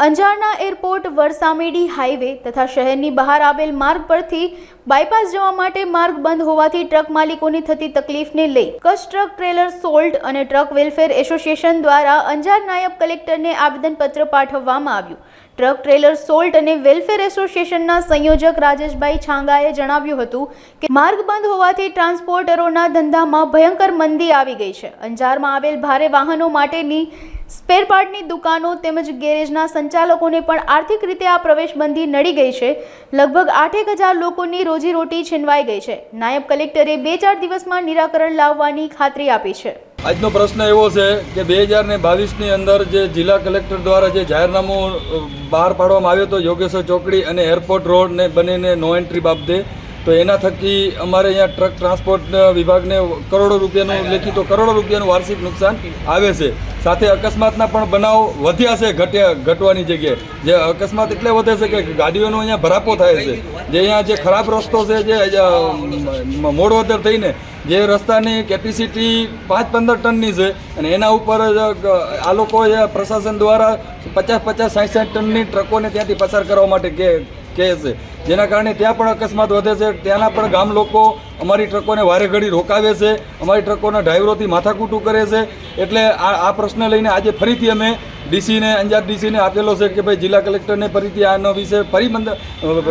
અંજારના airport Varsamedi highway તથા શહેરની બહાર આવેલ માર્ગ પરથી બાયપાસ જવા માટે માર્ગ બંધ હોવાથી ટ્રક માલિકોની થતી તકલીફને લઈ કચ્છ ટ્રક ટ્રેલર સોલ્ટ અને ટ્રક વેલફેર એસોસિએશન દ્વારા અંજાર નાયબ કલેક્ટરને આવેદનપત્ર પાઠવવામાં આવ્યું. ટ્રક ટ્રેલર સોલ્ટ અને વેલફેર એસોસિએશનના સંયોજક રાજેશભાઈ છાંગાએ જણાવ્યું હતું કે માર્ગ બંધ હોવાથી ટ્રાન્સપોર્ટરોના ધંધામાં ભયંકર મંદી આવી ગઈ છે. અંજારમાં આવેલ ભારે વાહનો માટેની સ્પેર પાર્ટની દુકાનો તેમજ ગેરેજના સંચાલકોને પણ આર્થિક રીતે આ પ્રવેશબંધી નડી ગઈ છે. લગભગ આઠેક હજાર લોકોની રોજીરોટી છીનવાઈ ગઈ છે. નાયબ કલેક્ટરે બે ચાર દિવસમાં નિરાકરણ લાવવાની ખાતરી આપી છે. આજનો પ્રશ્ન એવો છે કે બે હજાર ને બાવીસની અંદર જે જિલ્લા કલેક્ટર દ્વારા જે જાહેરનામું બહાર પાડવામાં આવ્યો હતો, યોગેશ્વર ચોકડી અને એરપોર્ટ રોડને બંનેને નો એન્ટ્રી બાબતે, તો એના થકી અમારે અહીંયા ટ્રક ટ્રાન્સપોર્ટ વિભાગને કરોડો રૂપિયાનું, લેખિતો કરોડો રૂપિયાનું વાર્ષિક નુકસાન આવે છે. સાથે અકસ્માતના પણ બનાવ વધ્યા છે, ઘટ્યા, ઘટવાની જગ્યાએ. જે અકસ્માત એટલે વધે છે કે ગાડીઓનો અહીંયા ભરાપો થાય છે. જે અહીંયા જે ખરાબ રસ્તો છે, જે મોડવદર થઈને જે રસ્તાની કેપેસિટી પાંચ પંદર ટનની છે અને એના ઉપર આ લોકો પ્રશાસન દ્વારા પચાસ પચાસ સાઠ સાઠ ટનની ટ્રકોને ત્યાંથી પસાર કરવા માટે કે, કહે છે. જેના કારણે ત્યાં પણ અકસ્માત વધે છે. ત્યાંના પણ ગામ લોકો અમારી ટ્રકોને વારે ઘડી રોકાવે છે. અમારી ટ્રકોના ડ્રાઈવરોથી માથાકૂટું કરે છે. એટલે આ આ પ્રશ્ન લઈને આજે ફરીથી અમે ડીસીને, અંજાર ડીસીને આપેલો છે કે ભાઈ જિલ્લા કલેક્ટરને ફરીથી આનો વિશે ફરી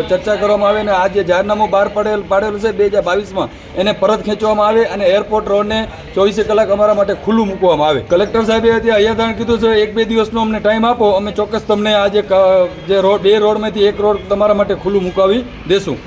ચર્ચા કરવામાં આવે અને આ જે જાહેરનામું બહાર પડેલ પાડેલું છે બે હજાર બાવીસમાં, એને પરત ખેંચવામાં આવે અને એરપોર્ટ રોડને ચોવીસે કલાક અમારા માટે ખુલ્લું મૂકવામાં આવે. કલેક્ટર સાહેબે ત્યાં અહીંયા કીધું છે, એક બે દિવસનો અમને ટાઈમ આપો, અમે ચોક્કસ તમને આ જે રોડ બે રોડમાંથી એક રોડ તમારા માટે ખુલ્લું મુકાવી દેશું.